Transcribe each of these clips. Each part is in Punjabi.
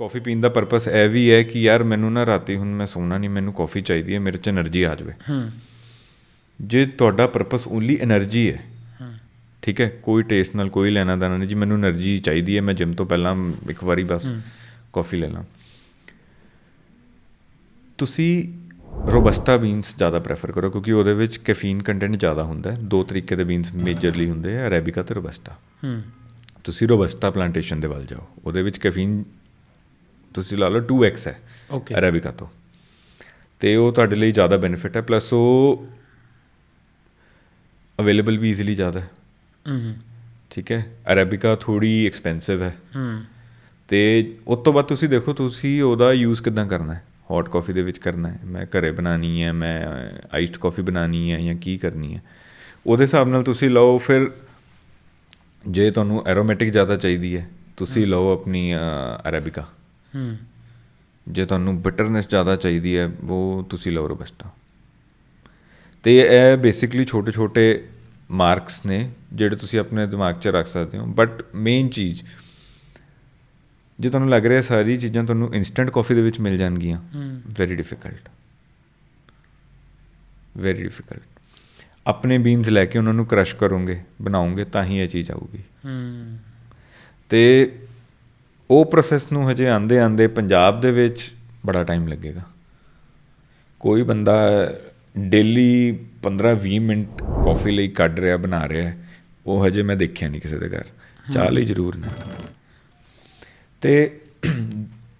ਕਾਫੀ ਪੀਣ ਦਾ ਪਰਪਸ ਇਹ ਵੀ ਹੈ ਕਿ ਯਾਰ ਮੈਨੂੰ ਨਾ ਰਾਤੀ ਹੁਣ ਮੈਂ ਸੌਣਾ ਨਹੀਂ ਮੈਨੂੰ ਕਾਫੀ ਚਾਹੀਦੀ ਹੈ ਮੇਰੇ ਚ એનર્ਜੀ ਆ ਜਾਵੇ। ਹੂੰ। ਜੇ ਤੁਹਾਡਾ ਪਰਪਸ ਓਨਲੀ એનર્ਜੀ ਹੈ ਠੀਕ ਹੈ ਕੋਈ ਟੇਸਟ ਨਾਲ ਕੋਈ ਲੈਣਾ ਦੇਣਾ ਨਹੀਂ ਜੀ ਮੈਨੂੰ એનર્ਜੀ ਚਾਹੀਦੀ ਹੈ ਮੈਂ ਜਿੰਮ ਤੋਂ ਪਹਿਲਾਂ ਇੱਕ ਵਾਰੀ ਬਸ ਕਾਫੀ ਲੈ ਲਾਂ। ਤੁਸੀਂ ਰੋਬਸਟਾ ਬੀਨਸ ਜ਼ਿਆਦਾ ਪ੍ਰੇਫਰ ਕਰੋ ਕਿਉਂਕਿ ਉਹਦੇ ਵਿੱਚ ਕੈਫੀਨ ਕੰਟੈਂਟ ਜ਼ਿਆਦਾ ਹੁੰਦਾ ਹੈ। ਦੋ ਤਰੀਕੇ ਦੇ ਬੀਨਸ ਮੇਜਰਲੀ ਹੁੰਦੇ ਆ ਅਰੇਬਿਕਾ ਤੇ ਰੋਬਸਟਾ। ਹੂੰ। ਤੁਸੀਂ ਰੋਬਸਟਾ ਪਲਾਂਟੇਸ਼ਨ ਦੇ ਵੱਲ ਜਾਓ ਉਹਦੇ ਵਿੱਚ ਕੈਫੀਨ ਤੁਸੀਂ ਲਾ ਲਓ 2x ਹੈ ਓਕੇ ਅਰੇਬਿਕਾ ਤੋਂ। ਤੇ ਉਹ ਤੁਹਾਡੇ ਲਈ ਜ਼ਿਆਦਾ ਬੈਨੀਫਿਟ ਹੈ ਪਲੱਸ ਉਹ ਅਵੇਲੇਬਲ ਵੀ ਈਜ਼ੀਲੀ ਜ਼ਿਆਦਾ ਹੈ। ਹੂੰ ਠੀਕ ਹੈ? ਅਰੇਬਿਕਾ ਥੋੜੀ ਐਕਸਪੈਂਸਿਵ ਹੈ। ਹੂੰ। ਤੇ ਉਸ ਤੋਂ ਬਾਅਦ ਤੁਸੀਂ ਦੇਖੋ ਤੁਸੀਂ ਉਹਦਾ ਯੂਜ਼ ਕਿਦਾਂ ਕਰਨਾ ਹੈ? ਹੌਟ ਕਾਫੀ ਦੇ ਵਿੱਚ ਕਰਨਾ ਹੈ। ਮੈਂ ਘਰੇ ਬਣਾਣੀ ਹੈ ਮੈਂ ਆਈਸਡ ਕਾਫੀ ਬਣਾਣੀ ਹੈ ਜਾਂ ਕੀ ਕਰਨੀ ਹੈ। ਉਹਦੇ ਹਿਸਾਬ ਨਾਲ ਤੁਸੀਂ ਲਓ ਫਿਰ ਜੇ ਤੁਹਾਨੂੰ ਐਰੋਮੈਟਿਕ ਜ਼ਿਆਦਾ ਚਾਹੀਦੀ ਹੈ ਤੁਸੀਂ ਲਓ ਆਪਣੀ ਅਰੇਬਿਕਾ ਹੂੰ। ਜੇ ਤੁਹਾਨੂੰ ਬਿਟਰਨੈਸ ਜ਼ਿਆਦਾ ਚਾਹੀਦੀ ਹੈ ਉਹ ਤੁਸੀਂ ਲਓ ਰੋਬਸਟਾ। ਤੇ ਇਹ ਬੇਸਿਕਲੀ ਛੋਟੇ ਛੋਟੇ ਮਾਰਕਸ ਨੇ ਜਿਹੜੇ ਤੁਸੀਂ ਆਪਣੇ ਦਿਮਾਗ 'ਚ ਰੱਖ ਸਕਦੇ ਹੋ। ਬਟ ਮੇਨ ਚੀਜ਼ ਜੇ ਤੁਹਾਨੂੰ ਲੱਗ ਰਿਹਾ ਸਾਰੀ ਚੀਜ਼ਾਂ ਤੁਹਾਨੂੰ ਇਨਸਟੈਂਟ ਕਾਫੀ ਦੇ ਵਿੱਚ ਮਿਲ ਜਾਣਗੀਆਂ ਵੈਰੀ ਡਿਫਿਕਲਟ ਵੈਰੀ ਡਿਫਿਕਲਟ ਆਪਣੇ ਬੀਨਸ ਲੈ ਕੇ ਉਹਨਾਂ ਨੂੰ ਕ੍ਰਸ਼ ਕਰੋਗੇ ਬਣਾਓਗੇ ਤਾਂ ਹੀ ਇਹ ਚੀਜ਼ ਆਊਗੀ। ਹੂੰ। ਤੇ ਉਹ ਪ੍ਰੋਸੈਸ ਨੂੰ ਹਜੇ ਆਂਦੇ ਆਂਦੇ ਪੰਜਾਬ ਦੇ ਵਿੱਚ ਬੜਾ ਟਾਈਮ ਲੱਗੇਗਾ। ਕੋਈ ਬੰਦਾ ਡੇਲੀ 15-20 ਮਿੰਟ ਕਾਫੀ ਲਈ ਕੱਢ ਰਿਹਾ ਬਣਾ ਰਿਹਾ ਉਹ ਹਜੇ ਮੈਂ ਦੇਖਿਆ ਨਹੀਂ ਕਿਸੇ ਦੇ ਘਰ। ਚਾਹ ਲਈ ਜ਼ਰੂਰ ਨੇ। ਤੇ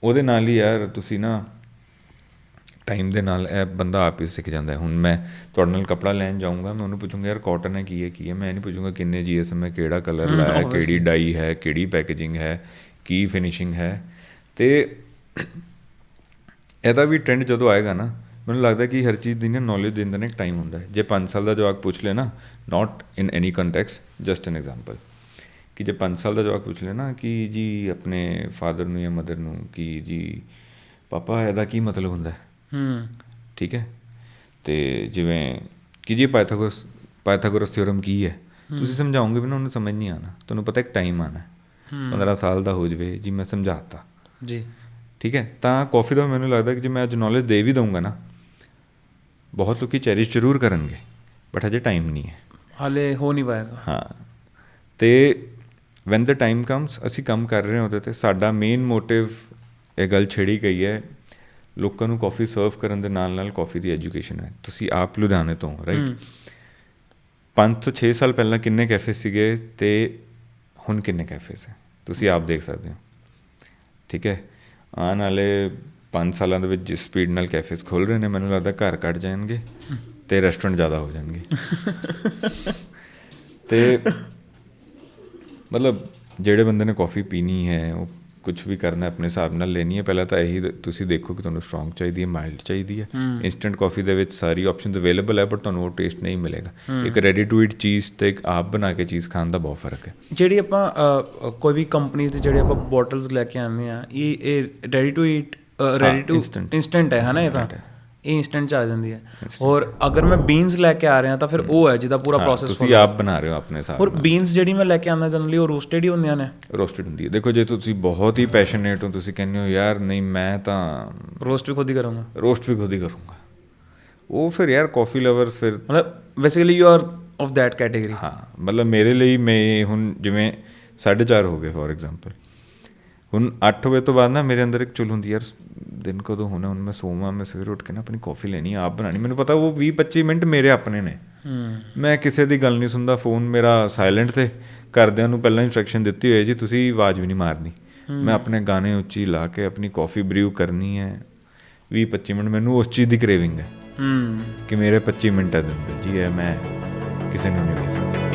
ਉਹਦੇ ਨਾਲ ਹੀ ਯਾਰ ਤੁਸੀਂ ਨਾ ਟਾਈਮ ਦੇ ਨਾਲ ਇਹ ਬੰਦਾ ਆਪ ਹੀ ਸਿੱਖ ਜਾਂਦਾ ਹੈ। ਹੁਣ ਮੈਂ ਤੁਹਾਡੇ ਨਾਲ ਕਪੜਾ ਲੈਣ ਜਾਊਂਗਾ ਮੈਂ ਉਹਨੂੰ ਪੁੱਛੂੰਗਾ ਯਾਰ ਕਾਟਨ ਹੈ ਕੀ ਹੈ ਕੀ ਹੈ? ਮੈਂ ਇਹ ਨਹੀਂ ਪੁੱਛੂੰਗਾ ਕਿੰਨੇ ਜੀਐਸਐਮ ਹੈ ਕਿਹੜਾ ਕਲਰ ਲਾਇਆ ਹੈ, ਕਿਹੜੀ ਡਾਈ ਹੈ ਕਿਹੜੀ ਪੈਕੇਜਿੰਗ ਹੈ ਕੀ ਫਿਨਿਸ਼ਿੰਗ ਹੈ। ਤੇ ਇਹਦਾ ਵੀ ਟ੍ਰੈਂਡ ਜਦੋਂ ਆਏਗਾ ਨਾ ਮੈਨੂੰ ਲੱਗਦਾ ਕਿ ਹਰ ਚੀਜ਼ ਦੀ ਨਾ ਨੌਲੇਜ ਦੇਣ ਦਾ ਨਾ ਇੱਕ ਟਾਈਮ ਹੁੰਦਾ ਹੈ। ਜੇ 5 ਸਾਲ ਦਾ ਜਵਾਕ ਪੁੱਛ ਲੈ ਨਾ not in any context just an example ਕਿ ਜੇ 5 ਸਾਲ ਦਾ ਜਵਾਕ ਪੁੱਛ ਲੈ ਨਾ ਕਿ ਜੀ ਆਪਣੇ ਫਾਦਰ ਨੂੰ ਜਾਂ ਮਦਰ ਨੂੰ ਕਿ ਜੀ ਪਾਪਾ ਇਹਦਾ ਕੀ ਮਤਲਬ ਹੁੰਦਾ ਹੈ? ਹੂੰ। ਠੀਕ ਹੈ। ਤੇ ਜਿਵੇਂ ਕਿ ਜੀ ਪਾਇਥਾਗੋਰਸ ਪਾਇਥਾਗੋਰਸ ਥਿਉਰਮ ਕੀ ਹੈ? ਤੁਸੀਂ ਸਮਝਾਓਗੇ ਵੀ ਨਾ ਉਹਨੂੰ ਸਮਝ ਨਹੀਂ ਆਣਾ ਤੁਹਾਨੂੰ ਪਤਾ ਇੱਕ ਟਾਈਮ ਆਣਾ 15 ਸਾਲ ਦਾ ਹੋ ਜਵੇ ਜੀ ਮੈਂ ਸਮਝਾਤਾ। ਜੀ। ਠੀਕ ਹੈ? ਤਾਂ ਕਾਫੀ ਦਾ ਮੈਨੂੰ ਲੱਗਦਾ ਕਿ ਜੇ ਮੈਂ ਅੱਜ ਨੌਲੇਜ ਦੇ ਵੀ ਦਊਂਗਾ ਨਾ ਬਹੁਤ ਲੋਕੀ ਚੈਰਿਸ਼ ਜ਼ਰੂਰ ਕਰਨਗੇ ਬਟ ਹਜੇ ਟਾਈਮ ਨਹੀਂ ਹੈ। ਹਾਲੇ ਹੋ ਨਹੀਂ ਪਾਏਗਾ। ਹਾਂ। ਤੇ ਵੈਨ ਦ ਟਾਈਮ ਕਮਸ ਅਸੀਂ ਕੰਮ ਕਰ ਰਹੇ ਹਾਂ ਉਹਦੇ ਤੇ। ਸਾਡਾ ਮੇਨ ਮੋਟਿਵ ਇਹ ਗੱਲ ਛੇੜੀ ਗਈ ਹੈ ਲੋਕਾਂ ਨੂੰ ਕਾਫੀ ਸਰਵ ਕਰਨ ਦੇ ਨਾਲ ਨਾਲ ਕਾਫੀ ਦੀ ਐਜੂਕੇਸ਼ਨ ਹੈ। ਤੁਸੀਂ ਆਪ ਲੁਧਿਆਣੇ ਤੋਂ ਰਾਈਟ 5 ਤੋਂ 6 ਸਾਲ ਪਹਿਲਾਂ ਕਿੰਨੇ ਕੈਫੇ ਸੀਗੇ ਤੇ ਹੁਣ ਕਿੰਨੇ ਕੈਫੇਸ ਹੈ ਤੁਸੀਂ ਆਪ ਦੇਖ ਸਕਦੇ ਹੋ। ਠੀਕ ਹੈ? ਆਉਣ ਵਾਲੇ 5 ਸਾਲਾਂ ਦੇ ਵਿੱਚ ਜਿਸ ਸਪੀਡ ਨਾਲ ਕੈਫੇਜ਼ ਖੁੱਲ ਰਹੇ ਨੇ, ਮੈਨੂੰ ਲੱਗਦਾ ਘਰ ਕੱਟ ਜਾਣਗੇ ਤੇ ਰੈਸਟੋਰੈਂਟ ਜ਼ਿਆਦਾ ਹੋ ਜਾਣਗੇ। ਤੇ ਮਤਲਬ ਜਿਹੜੇ ਬੰਦੇ ਨੇ ਕਾਫੀ ਪੀਣੀ ਹੈ, ਉਹ ਕੁਝ ਵੀ ਕਰਨਾ ਆਪਣੇ ਹਿਸਾਬ ਨਾਲ ਲੈਣੀ ਹੈ। ਪਹਿਲਾਂ ਤਾਂ ਇਹੀ ਤੁਸੀਂ ਦੇਖੋ ਕਿ ਤੁਹਾਨੂੰ ਸਟਰੋਂਗ ਚਾਹੀਦੀ ਹੈ ਮਾਈਲਡ ਚਾਹੀਦੀ ਹੈ। ਇਨਸਟੈਂਟ ਕਾਫੀ ਦੇ ਵਿੱਚ ਸਾਰੀ ਆਪਸ਼ਨਸ ਅਵੇਲੇਬਲ ਹੈ ਬਟ ਤੁਹਾਨੂੰ ਉਹ ਟੇਸਟ ਨਹੀਂ ਮਿਲੇਗਾ। ਇੱਕ ਰੈਡੀ ਟੂ ਈਟ ਚੀਜ਼ ਤੇ ਇੱਕ ਆਪ ਬਣਾ ਕੇ ਚੀਜ਼ ਖਾਣ ਦਾ ਬਹੁਤ ਫ਼ਰਕ ਹੈ। ਜਿਹੜੀ ਆਪਾਂ ਕੋਈ ਵੀ ਕੰਪਨੀ ਦੇ ਜਿਹੜੇ ਆਪਾਂ ਬੋਟਲਸ ਲੈ ਕੇ ਆਉਂਦੇ ਆ ਇਹ ਇਹ ready to eat ready to. Instant ਹੈ ਹਨਾ ਇਹ ਤਾਂ। ਇਹ ਇਨਸਟੈਂਟ ਚ ਆ ਜਾਂਦੀ ਹੈ। ਔਰ ਅਗਰ ਮੈਂ ਬੀਨਸ ਲੈ ਕੇ ਆ ਰਿਹਾ ਤਾਂ ਫਿਰ ਉਹ ਹੈ ਜਿਹਦਾ ਪੂਰਾ ਪ੍ਰੋਸੈਸ ਤੁਸੀਂ ਆਪ ਬਣਾ ਰਹੇ ਹੋ ਆਪਣੇ ਹਿਸਾਬ ਔਰ ਬੀਨਸ ਜਿਹੜੀ ਮੈਂ ਲੈ ਕੇ ਆਉਂਦਾ ਜਨਰਲੀ ਉਹ ਰੋਸਟਡ ਹੀ ਹੁੰਦੀਆਂ ਨੇ। ਰੋਸਟਡ ਹੁੰਦੀ ਹੈ। ਦੇਖੋ ਜੇ ਤੁਸੀਂ ਬਹੁਤ ਹੀ ਪੈਸ਼ਨੇਟ ਹੋ ਤੁਸੀਂ ਕਹਿੰਦੇ ਹੋ ਯਾਰ ਨਹੀਂ ਮੈਂ ਤਾਂ ਰੋਸਟ ਵੀ ਖੁਦ ਹੀ ਕਰੂੰਗਾ। ਰੋਸਟ ਵੀ ਖੁਦ ਹੀ ਕਰੂੰਗਾ। ਉਹ ਫਿਰ ਯਾਰ ਕਾਫੀ ਲਵਰਸ ਫਿਰ ਮਤਲਬ basically you are of that category ਹਾਂ ਮਤਲਬ ਮੇਰੇ ਲਈ ਮੈਂ ਹੁਣ ਜਿਵੇਂ 4:30 ਹੋ ਗਏ ਫੋਰ ਐਗਜ਼ਾਮਪਲ ਹੁਣ 8 ਵਜੇ ਤੋਂ ਬਾਅਦ ਨਾ ਮੇਰੇ ਅੰਦਰ ਇੱਕ ਚੁੱਲ ਹੁੰਦੀ ਯਾਰ ਦਿਨ ਕਦੋਂ ਹੋਣਾ ਹੁਣ ਮੈਂ ਸੋਵਾਂ ਮੈਂ ਸਵੇਰ ਉੱਠ ਕੇ ਨਾ ਆਪਣੀ ਕਾਫੀ ਲੈਣੀ ਆਪ ਬਣਾਣੀ ਮੈਨੂੰ ਪਤਾ ਉਹ 20 25 ਮਿੰਟ ਮੇਰੇ ਆਪਣੇ ਨੇ। ਮੈਂ ਕਿਸੇ ਦੀ ਗੱਲ ਨਹੀਂ ਸੁਣਦਾ ਫੋਨ ਮੇਰਾ ਸਾਇਲੈਂਟ ਤੇ। ਘਰਦਿਆਂ ਨੂੰ ਪਹਿਲਾਂ ਇਨਸਟਰਕਸ਼ਨ ਦਿੱਤੀ ਹੋਈ ਹੈ ਜੀ ਤੁਸੀਂ ਆਵਾਜ਼ ਵੀ ਨਹੀਂ ਮਾਰਨੀ। ਮੈਂ ਆਪਣੇ ਗਾਣੇ ਉੱਚੀ ਲਾ ਕੇ ਆਪਣੀ ਕਾਫੀ ਬਰੀਵ ਕਰਨੀ ਹੈ। 20 25 ਮਿੰਟ ਮੈਨੂੰ ਉਸ ਚੀਜ਼ ਦੀ ਕ੍ਰੇਵਿੰਗ ਹੈ ਹੂੰ। ਕਿ ਮੇਰੇ 25 ਮਿੰਟ ਆ ਦਿੰਦੇ। ਜੀ ਇਹ ਮੈਂ ਕਿਸੇ ਨੂੰ ਨਹੀਂ ਦੇ ਸਕਦਾ।